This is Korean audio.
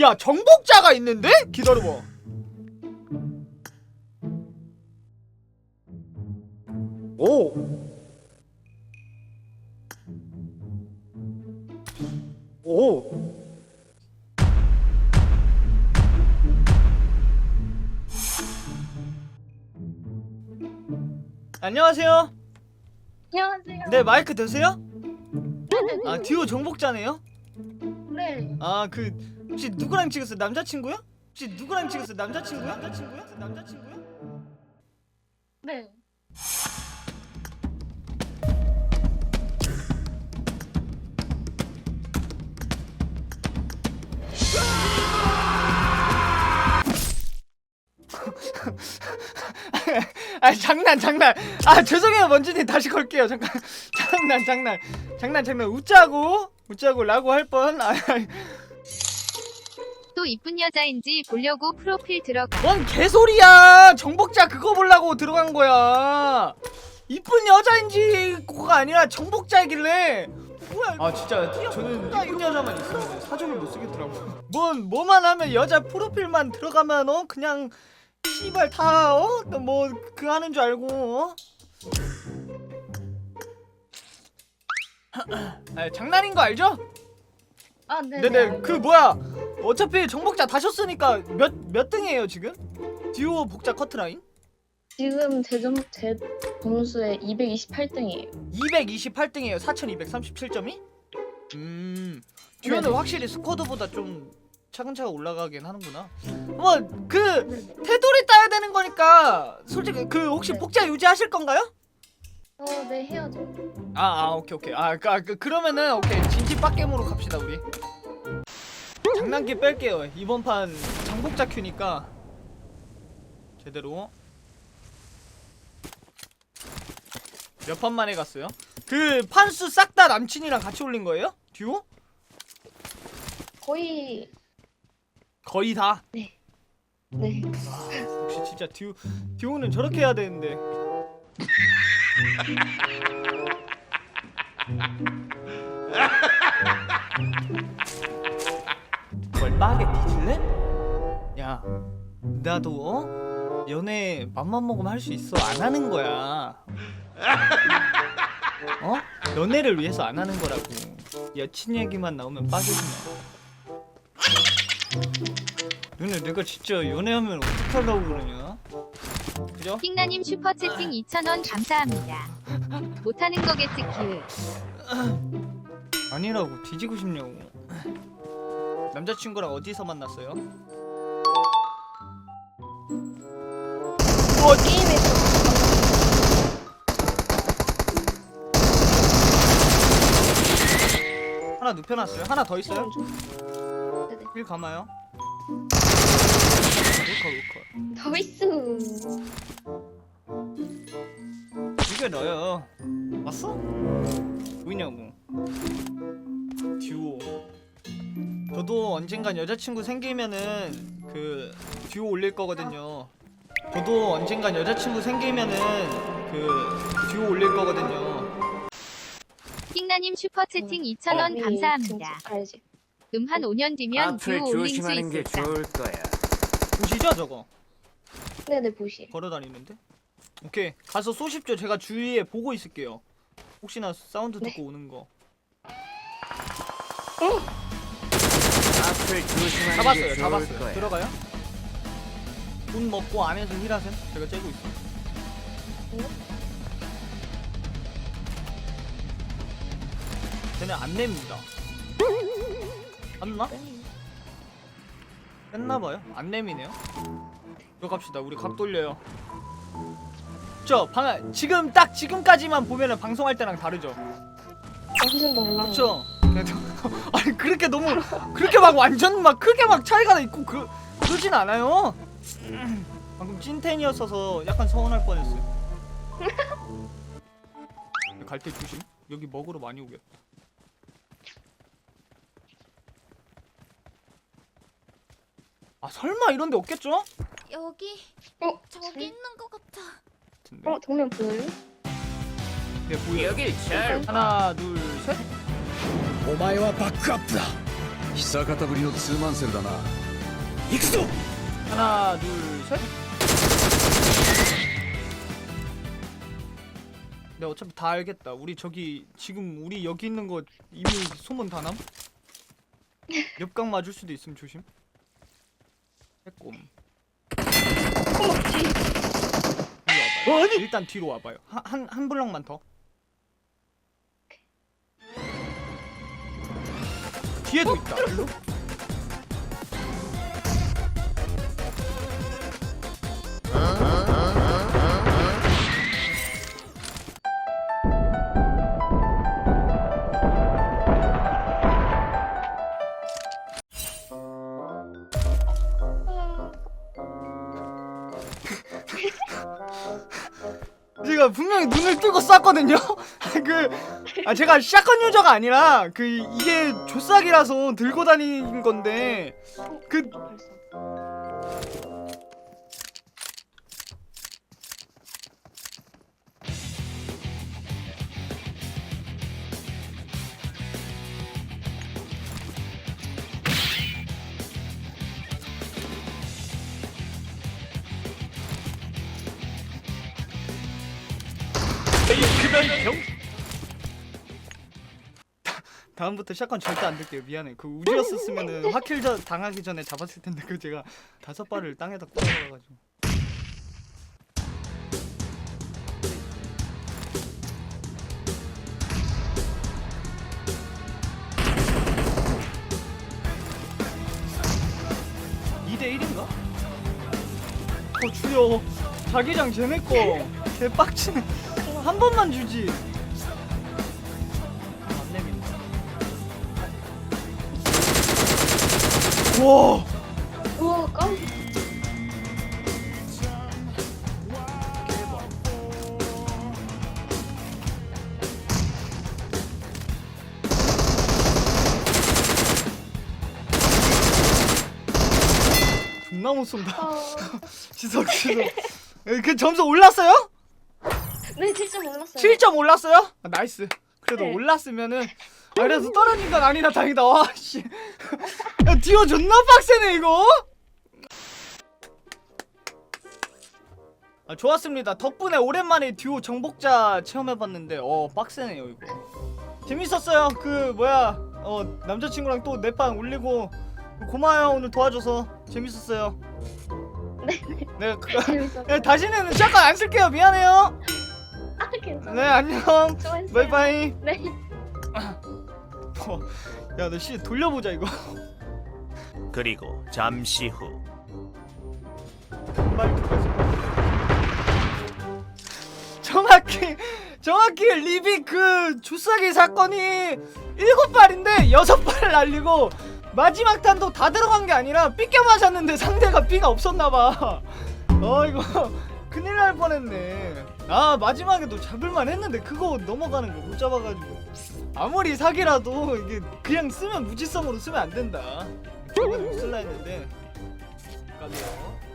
야 정복자가 있는데? 기다려봐 오. 오. 안녕하세요 안녕하세요. 네 마이크 되세요? 아 듀오 정복자네요? 네. 아그 혹시 누구랑 찍었어요? 남자친구요? 혹시 누구랑 찍었어요? 남자친구요? 남자친구요? 남자친구요? 네. 아 장난 장난 아 죄송해요 먼지님 다시 걸게요 잠깐 장난 장난 장난 장난 웃자고 웃자고 라고 할뻔 아, 또 이쁜 여자인지 보려고 프로필 들어가. 뭔 개소리야 정복자 그거 보려고 들어간 거야 이쁜 여자인지 그거가 아니라 정복자이길래 뭐야 아 진짜 저는 이쁜 여자만 있었는데 사정을 못 쓰겠더라고 뭔 뭐만 하면 여자 프로필만 들어가면 어 그냥 씨발 다어뭐그 하는 줄 알고 어? 아, 장난인 거 알죠? 아, 네. 네네 그 뭐야 어차피 정복자 다셨으니까 몇 몇 등이에요 지금? 듀오 복자 커트라인? 지금 제 점 제 점수에 228등이에요. 228등이에요 4237점이? 음 듀오는 네네. 확실히 스쿼드보다 좀 차근차근 올라가긴 하는구나 뭐 그 테두리 따야 되는 거니까 솔직히 그 혹시 네. 복자 유지하실 건가요? 어, 네 해야죠. 아, 아 오케이 오케이 아, 그, 아 그, 그러면은 오케이 진지 빡겜으로 갑시다 우리 장난기 뺄게요 이번 판 정복자 큐니까 제대로 몇 판 만에 갔어요? 그 판수 싹 다 남친이랑 같이 올린 거예요? 듀오? 거의 거의 다 네. 역시 진짜 듀 듀오는 저렇게 해야 되는데 뭘 빠게 뒤질래? 야 나도 어? 연애 맘만 먹으면 할 수 있어 안 하는 거야 어? 연애를 위해서 안 하는 거라고 여친 얘기만 나오면 빠져주마 너네 내가 진짜 연애하면 어떡하려고 그러냐? 그죠? 킹나님 슈퍼채팅 2,000원 감사합니다. 못하는 거겠지 기획. 아니라고 뒤지고 싶냐고 남자친구랑 어디서 만났어요? 어, 게임에서 하나 눕혀놨어요 하나 더 있어요? 네네. 일 감아요 루커 더 있음. 이게 너요 왔어? 뭐냐고 듀오 저도 언젠간 여자친구 생기면은 그 듀오 올릴 거거든요. 저도 언젠간 여자친구 생기면은 그 듀오 올릴 거거든요. 킹나님 슈퍼채팅 2,000원 감사합니다. 음 한 5년 뒤면 듀오 올린 수 조심하는 게 있을까? 좋을 거야. 보시죠 저거. 네네 보시. 걸어다니는데? 오케이. 가서 쏘십시오. 제가 주위에 보고 있을게요. 혹시나 사운드 네. 듣고 오는 거 앞을 조심하는 잡았어요 게 좋을 잡았어요 거야. 들어가요 돈 먹고 안에서 힐하셈 제가 째고 있어 네. 쟤네 안 냅니다 안 나? 뺐나봐요 안 내미네요 들어갑시다 우리 각 돌려요 저 방, 지금 딱 지금까지만 보면은 방송할 때랑 다르죠 훨씬. 그쵸? 그래도 아니 그렇게 너무 그렇게 막 완전 막 크게 막 차이가 있고 그 그러진 않아요. 방금 찐텐이었어서 약간 서운할 뻔했어요. 갈 때 조심. 여기 먹으러 많이 오겠다. 아 설마 이런 데 없겠죠? 여기 어? 저기 있는 것 같아. 같은데. 어 정면 보여요? 네 보여. 여길 잘 하나 둘 셋. お前はバックアップだ 久方ぶりのツーマンセルだな 하나 둘셋 내가 네, 어차피 다 알겠다 우리 저기 지금 우리 여기 있는 거 이미 소문 다남? 옆각 맞을 수도 있음 조심 빼꼼 뒤로 와봐요 일단 뒤로 와봐요 한, 한, 한 블럭만 더 뒤에도 있다 일로 제가 분명히 눈을 뜨고 쐈거든요. 그, 아 제가 샷건 유저가 아니라 그 이게 조싹이라서 들고 다니는 건데 그 벌써. 다음부터 샷건 절대 안 들게요. 미안해. 그 우지였었으면은 화킬 전 당하기 전에 잡았을 텐데 그 제가 다섯 발을 땅에다 꽂아가지고. 이대 1인가? 어 주여 자기장 쟤네 거 개빡치네 한 번만 주지 와 우와 깜. 존나 못 쏜다 아, 지석 지석 에, 그 점수 올랐어요? 네 진짜 몰랐어요. 7점 올랐어요? 아, 나이스 그래도 네. 올랐으면은 아, 그래도 떨어진 건 아니라 다행이다. 와씨. 야 디오 존나 빡세네 이거. 아, 좋았습니다. 덕분에 오랜만에 듀오 정복자 체험해봤는데 어 빡세네요 이거. 재밌었어요. 그 뭐야 어 남자친구랑 또내방 올리고 고마워요 오늘 도와줘서. 재밌었어요. 네네. 네 그. 네, 다시는 샷건 안 쓸게요. 미안해요. 아 괜찮아. 네 안녕. 수고했어요. 바이바이. 네. 어, 야너 씨 돌려보자 이거. 그리고 잠시 후. 말 정확히 정확히 리비 그 주사기 사건이 일곱 발인데 여섯 발을 날리고 마지막 탄도 다 들어간 게 아니라 삐껴 맞았는데 상대가 삐가 없었나봐. 어 이거 큰일 날 뻔했네 아 마지막에도 잡을만 했는데 그거 넘어가는 거 못 잡아가지고. 아무리 사기라도 이게 그냥 쓰면 무지성으로 쓰면 안 된다. 못 쓸라 했는데. 깜짝이야